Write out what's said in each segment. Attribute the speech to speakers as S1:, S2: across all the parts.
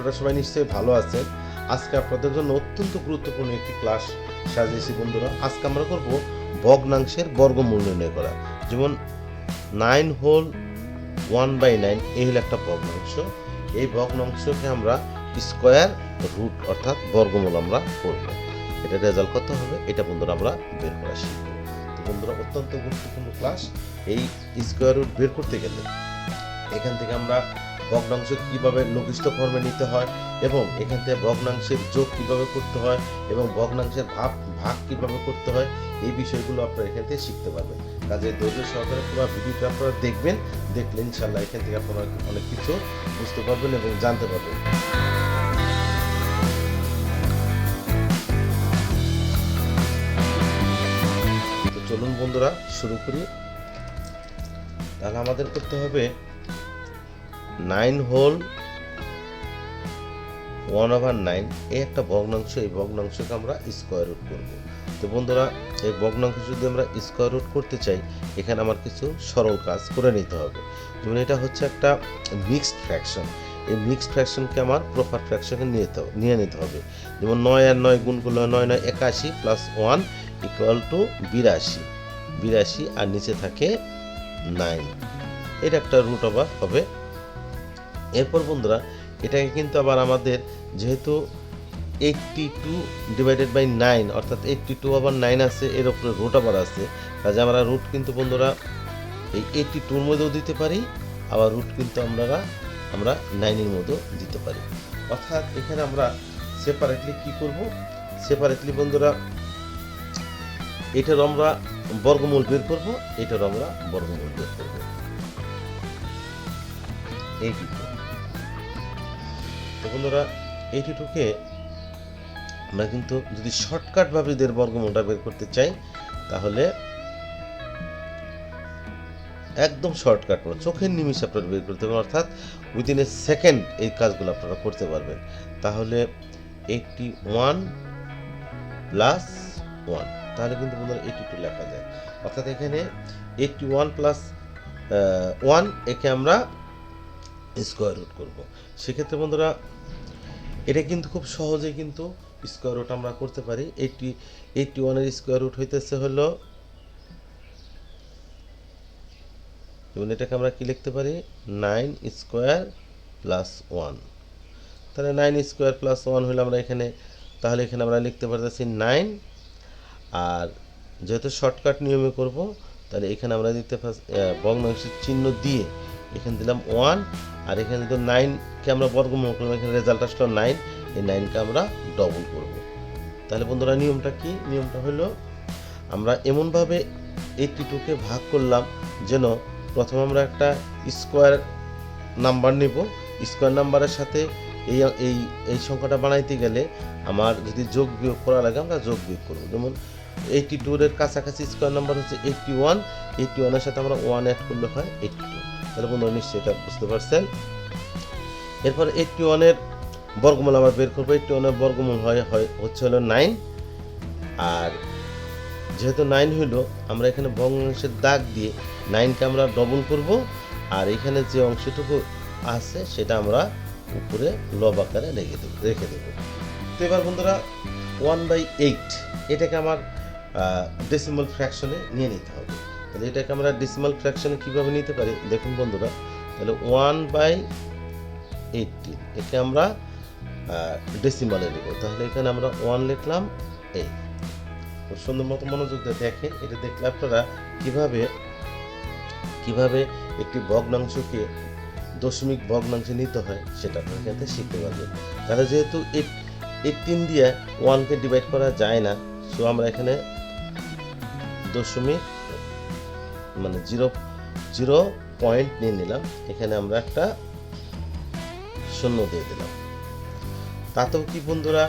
S1: আপনারা সবাই নিশ্চয়ই ভালো আছেন। আজকে আপনাদের জন্য অত্যন্ত গুরুত্বপূর্ণ একটি ক্লাস সাজিয়েছি বন্ধুরা। আজকে আমরা করব ভগ্নাংশের বর্গমূল নির্ণয় করা। যেমন nine whole one by nine এই হলো একটা ভগ্নাংশ। এই ভগ্নাংশকে আমরা স্কোয়ার রুট অর্থাৎ বর্গমূল আমরা করব। এটা রেজাল্ট কত হবে? এটা বন্ধুরা আমরা বের করা শিখব। তো বন্ধুরা, অত্যন্ত গুরুত্বপূর্ণ ক্লাস এই স্কোয়ার রুট বের করতে গেলে এখান থেকে আমরা ভগ্নাংশ কীভাবে লঘিষ্ঠ ফর্মে নিতে হয় এবং এখান থেকে ভগ্নাংশের যোগ কীভাবে করতে হয় এবং ভগ্নাংশের ভাগ ভাগ কীভাবে করতে হয়, এই বিষয়গুলো আপনারা এখান থেকে শিখতে পারবেন। কাজে ধৈর্য সহকারে পুরো ভিডিওটা আপনারা দেখবেন, দেখলে ইনশাল্লাহ এখান থেকে আপনারা অনেক কিছু বুঝতে পারবেন এবং জানতে পারবেন। চলুন বন্ধুরা, শুরু করি। তাহলে আমাদের করতে হবে nine whole one over nine এই একটা ভগ্নাংশ, এই ভগ্নাংশকে আমরা স্কোয়ার রুট করব। তো বন্ধুরা, এই ভগ্নাংশ যদি আমরা স্কোয়ার রুট করতে চাই, এখানে আমার কিছু সরল কাজ করে নিতে হবে। যেমন এটা হচ্ছে একটা মিক্সড ফ্র্যাকশন এই মিক্সড ফ্র্যাকশনকে আমার প্রপার ফ্র্যাকশনে নিয়ে নিয়ে নিতে হবে। যেমন নয় আর নয় গুণ করলে নয় নয় একাশি প্লাস ওয়ান ইকুয়াল টু বিরাশি। বিরাশি আর নিচে থাকে নাইন এটা একটা রুট ওভার হবে এরপর বন্ধুরা, এটাকে কিন্তু আবার আমাদের যেহেতু eighty two divided by nine অর্থাৎ এইটটি টু আবার নাইন আছে, এর উপরে রুট আবার আছে। কাজে আমরা রুট কিন্তু বন্ধুরা, এই এইটটি টুর মধ্যেও দিতে পারি, আবার রুট কিন্তু আমরা আমরা নাইনের মধ্যেও দিতে পারি। অর্থাৎ এখানে আমরা সেপারেটলি কি করব? সেপারেটলি বন্ধুরা, এটার আমরা বর্গমূল বের করব, এটার আমরা বর্গমূল বের করব। এই টু তো বন্ধুরা, এইটি টুকে আমরা কিন্তু যদি শর্টকাটভাবে এদের বর্গমূলটা বের করতে চাই, তাহলে একদম শর্টকাট করে চোখের নিমিষে আপনারা বের করতে পারবেন, অর্থাৎ উইদিন এ সেকেন্ড এই কাজগুলো আপনারা করতে পারবেন। তাহলে এইটটি ওয়ান প্লাস ওয়ান তাহলে কিন্তু বন্ধুরা এইটি টু লেখা যায়। অর্থাৎ এখানে এইটটি ওয়ান প্লাস ওয়ান একে আমরা স্কোয়ার রুট করব। সেক্ষেত্রে বন্ধুরা, এটা কিন্তু খুব সহজেই কিন্তু স্কোয়ার রুট আমরা করতে পারি। এইটটি এইটটি ওয়ানের স্কোয়ার রুট হইতেছে হলো এটাকে আমরা কি লিখতে পারি? নাইন স্কোয়ার প্লাস ওয়ান তাহলে নাইন স্কোয়ার প্লাস ওয়ান হলে আমরা এখানে, তাহলে এখানে আমরা লিখতে পারতেছি নাইন আর যেহেতু শর্টকাট নিয়মে করব, তাহলে এখানে আমরা দিতে ভগ্নাংশের চিহ্ন দিয়ে এখানে দিলাম ওয়ান আর এখানে তো নাইনকে আমরা বর্গমূল করলাম, এখানে রেজাল্ট আসলো নাইন এই নাইনকে আমরা ডবল করব। তাহলে বন্ধুরা, নিয়মটা কি? নিয়মটা হলো, আমরা এমনভাবে এইটটি টুকে ভাগ করলাম যেন প্রথম আমরা একটা স্কোয়ার নাম্বার নেব। স্কোয়ার নাম্বারের সাথে এই এই এই সংখ্যাটা বানাইতে গেলে আমার যদি যোগ বিয়োগ করা লাগে, আমরা যোগ বিয়োগ করব। যেমন এইটটি টুর কাছাকাছি স্কোয়ার নাম্বার হচ্ছে এইটটি ওয়ান এইটটি ওয়ানের সাথে আমরা ওয়ান অ্যাড করলে হয় এইটটি টু তাহলে বন্ধুরা নিশ্চয়ই এটা বুঝতে পারছেন। এরপর এইটটি ওয়ানের বর্গমূল আমরা বের করব। এইটটি ওয়ানের বর্গমূল হয় হচ্ছে হলো নাইন। আর যেহেতু নাইন হইল, আমরা এখানে ভগ্নাংশের দাগ দিয়ে নাইনকে আমরা ডবল করব। আর এখানে যে অংশটুকু আছে, সেটা আমরা উপরে লব আকারে রেখে দেবো রেখে দেবো। তো এবার বন্ধুরা ওয়ান বাই এইট এটাকে আমার ডেসিমাল ফ্র্যাকশনে নিয়ে নিতে হবে। তাহলে এটাকে আমরা ডিসিমাল ফ্র্যাকশনে কীভাবে নিতে পারি? দেখুন বন্ধুরা, তাহলে ওয়ান বাই এইটটি একে আমরা ডেসিমালে নেব। তাহলে এখানে আমরা ওয়ান লিখলাম খুব সুন্দর মতো মনোযোগ দিয়ে দেখেন, এটা দেখলে আপনারা কীভাবে কীভাবে একটি ভগ্নাংশকে দশমিক ভগ্নাংশে নিতে হয়, সেটা আপনারা থেকে শিখতে পারবেন। তাহলে যেহেতু এইটিন দিয়ে ওয়ানকে ডিভাইড করা যায় না সো আমরা এখানে দশমিক মানে জিরো জিরো পয়েন্ট নিয়ে নিলাম। এখানে আমরা একটা শূন্য দিয়ে দিলাম। তাতেও কি বন্ধুরা,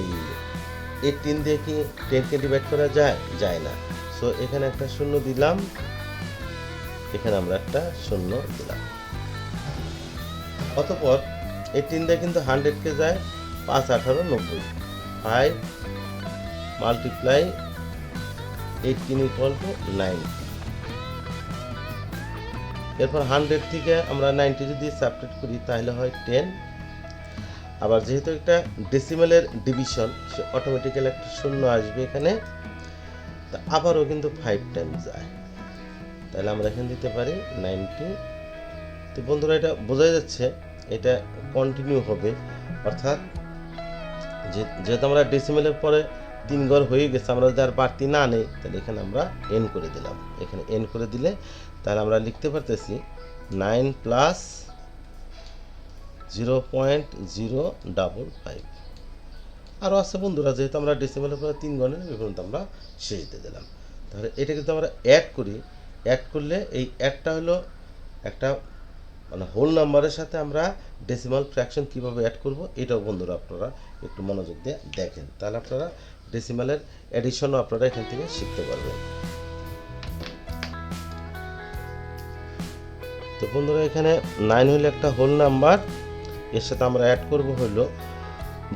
S1: এই এইটিন দিয়ে কি টেনকে ডিভাইড করা যায়? যায় না। সো এখানে একটা শূন্য দিলাম। এখানে আমরা একটা শূন্য দিলাম। অতপর এইটিন দিয়ে কিন্তু হান্ড্রেডকে যায় পাঁচ, আঠারো, নব্বই। Five multiply eighteen equal to nine এরপর হান্ড্রেড থেকে আমরা নাইনটি যদি সাবট্রেট করি, তাহলে হয় টেন। আবার যেহেতু একটা ডেসিমেলের ডিভিশন সে অটোমেটিক্যাল একটা শূন্য আসবে এখানে। তা আবারও কিন্তু ফাইভ টাইম যায়। তাহলে আমরা এখানে দিতে পারি নাইনটি। তো বন্ধুরা, এটা বোঝা যাচ্ছে, এটা কন্টিনিউ হবে। অর্থাৎ যেহেতু আমরা ডেসিমেলের পরে তিন ঘর হয়ে গেছে, আমরা যদি আর বাড়তি না নেই, তাহলে এখানে আমরা এন করে দিলাম। এখানে এন করে দিলে তাহলে আমরা লিখতে পারতেছি nine plus zero point zero double five আরও আছে বন্ধুরা, যেহেতু আমরা ডেসিমেলের পরে তিন গণের এই পর্যন্ত আমরা শেষ দিয়ে দিলাম। তাহলে এটা কিন্তু আমরা অ্যাড করি। অ্যাড করলে এই অ্যাডটা হলো একটা মানে হোল নাম্বারের সাথে আমরা ডেসিমাল ফ্র্যাকশন কীভাবে অ্যাড করব, এটাও বন্ধুরা আপনারা একটু মনোযোগ দিয়ে দেখেন। তাহলে আপনারা ডেসিমালের এডিশনও আপনারা এখান থেকে শিখতে পারবেন। তো বন্ধুরা, এখানে নাইন হলো একটা হোল নাম্বার এর সাথে আমরা অ্যাড করব হলো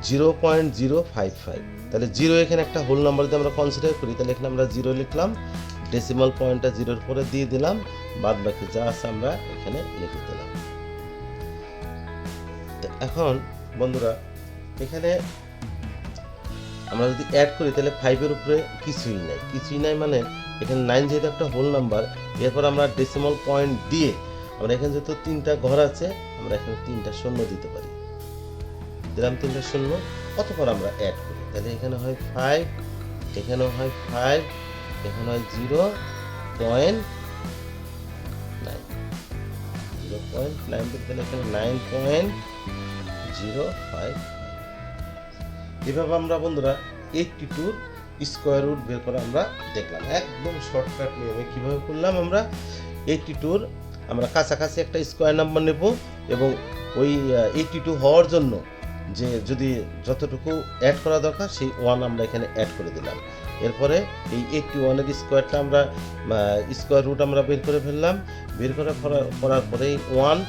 S1: zero point zero five five তাহলে জিরো এখানে একটা হোল নাম্বার যদি আমরা কনসিডার করি, তাহলে এখানে আমরা জিরো লিখলাম ডেসিমাল পয়েন্টটা জিরোর পরে দিয়ে দিলাম, বাদ বাকি যা আছে আমরা এখানে লিখে দিলাম। এখন বন্ধুরা, এখানে আমরা যদি অ্যাড করি, তাহলে ফাইভের উপরে কিছুই নাই। কিছুই নাই মানে এখানে নাইন যেহেতু একটা হোল নাম্বার এরপর আমরা ডেসিমাল পয়েন্ট দিয়ে আমরা এখানে যেহেতু তিনটা ঘর আছে, আমরা এখানে তিনটা শূন্য দিতে পারি। দিলাম তিনটা শূন্য, অতপর আমরা অ্যাড করি। তাহলে এখানে হয় ফাইভ এখানেও হয় ফাইভ এখানে হয় zero point nine zero point nine তাহলে এখানে নাইন পয়েন্ট জিরো ফাইভ এভাবে আমরা বন্ধুরা এইটটি টুর স্কোয়ার রুট বের করে আমরা দেখলাম। একদম শর্টকাট নিয়মে কীভাবে করলাম আমরা? এইটটি টুর আমরা কাছাকাছি একটা স্কোয়ার নাম্বার নেব এবং ওই এইটটি টু হওয়ার জন্য যে যদি যতটুকু অ্যাড করা দরকার সেই ওয়ান আমরা এখানে অ্যাড করে দিলাম। এরপরে এই এইটটি ওয়ানের স্কোয়ারটা আমরা স্কোয়ার রুট আমরা বের করে ফেললাম। বের করে করা- করার পরে ওয়ান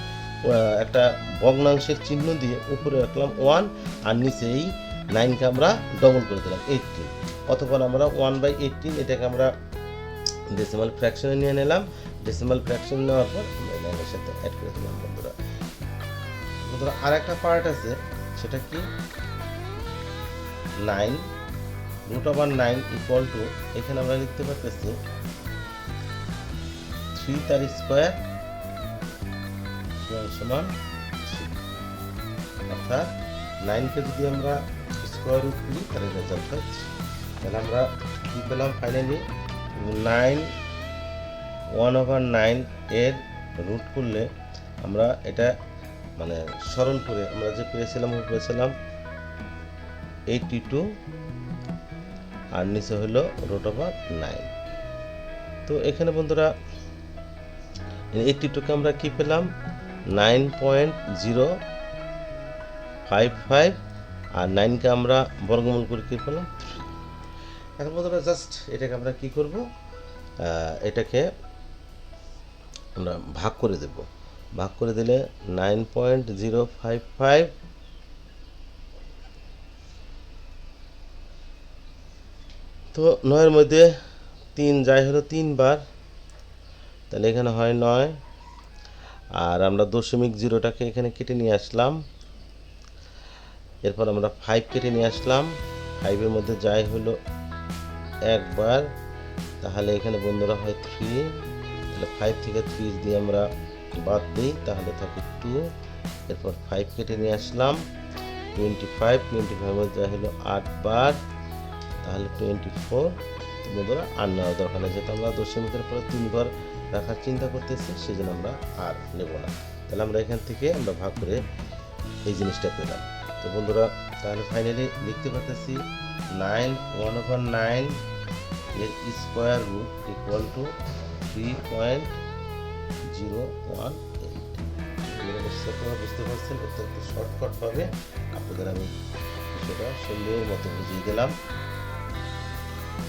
S1: একটা ভগ্নাংশের চিহ্ন দিয়ে উপরে রাখলাম ওয়ান আর নিচে এই নাইনকে আমরা ডবল করে দিলাম এইটটিন অতপর আমরা ওয়ান বাই এইটটিন এটাকে আমরা ডেসিমাল ফ্র্যাকশনে নিয়ে নিলাম। ডেসিমাল ফ্র্যাকশন নেওয়ার পর আমরা নাইনের সাথে অ্যাড করে দিলাম, বন্ধুরা। বন্ধুরা আর একটা পার্ট আছে, সেটা কি? Nine root over nine equal to এখানে আমরা লিখতে পারতেছি থ্রি তার স্কোয়ার সমান অর্থাৎ নাইনকে যদি আমরা স্কোয়ার রুট করি তাহলে রেজাল্ট হয় তাহলে আমরা কী পেলাম finally nine one over nine এর রুট করলে আমরা এটা মানে স্মরণ করে আমরা যে পেয়েছিলাম পেয়েছিলাম এইটটি টু আর নিচে হলো রুট ওভার নাইন তো এখানে বন্ধুরা এইটটি টুকে আমরা কি পেলাম? Nine point zero five five আর নাইনকে আমরা বর্গমূল করে কী থ্রি এখন বন্ধুরা জাস্ট এটাকে আমরা কি করব? এটাকে আমরা ভাগ করে দেব। ভাগ করে দিলে nine point zero five five তো নয়ের মধ্যে তিন যাই হলো তিনবার তাহলে এখানে হয় নয়, আর আমরা দশমিক জিরোটাকে এখানে কেটে নিয়ে আসলাম। এরপর আমরা ফাইভ কেটে নিয়ে আসলাম। ফাইভের মধ্যে যাই হলো একবার। তাহলে এখানে বন্ধুরা হয় থ্রি তাহলে ফাইভ থেকে থ্রি দিয়ে আমরা বাদ দিই। তাহলে থাকে টু এরপর ফাইভ কেটে নিয়ে আসলাম। টোয়েন্টি ফাইভ টোয়েন্টি ফাইভের মধ্যে যা হলো আটবার। তাহলে টোয়েন্টি ফোর বন্ধুরা আর নেওয়ার দরকার নেই। যেহেতু আমরা দশমিকের পরে তিনবার রাখার চিন্তা করতেছি সেই জন্য আমরা আর নেব না। তাহলে আমরা এখান থেকে আমরা ভাগ করে এই জিনিসটা পেলাম। তো বন্ধুরা, তাহলে ফাইনালি লিখতে পারতেছি নাইন ওয়ান ওভার নাইন এর square root equal to three point zero one eight বুঝতে পারছেন অত্যন্ত শর্টকাটভাবে আপনাদের আমি সেটা সুন্দর মতো বুঝিয়ে দিলাম।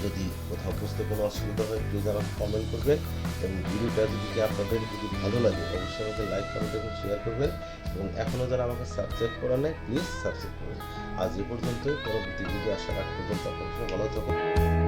S1: যদি কোথাও বুঝতে কোনো অসুবিধা হয় প্লিজ আমাকে কমেন্ট করবেন এবং ভিডিওটা যদি আপনাদের যদি ভালো লাগে, অবশ্যই আমাকে লাইক কমেন্ট এবং শেয়ার করবেন এবং এখনও যারা আমাকে সাবস্ক্রাইব করা নেই প্লিজ সাবস্ক্রাইব করবেন। আজ এ পর্যন্ত পরবর্তী ভিডিও আসার আগ পর্যন্ত আপনার ভালো থাকুন।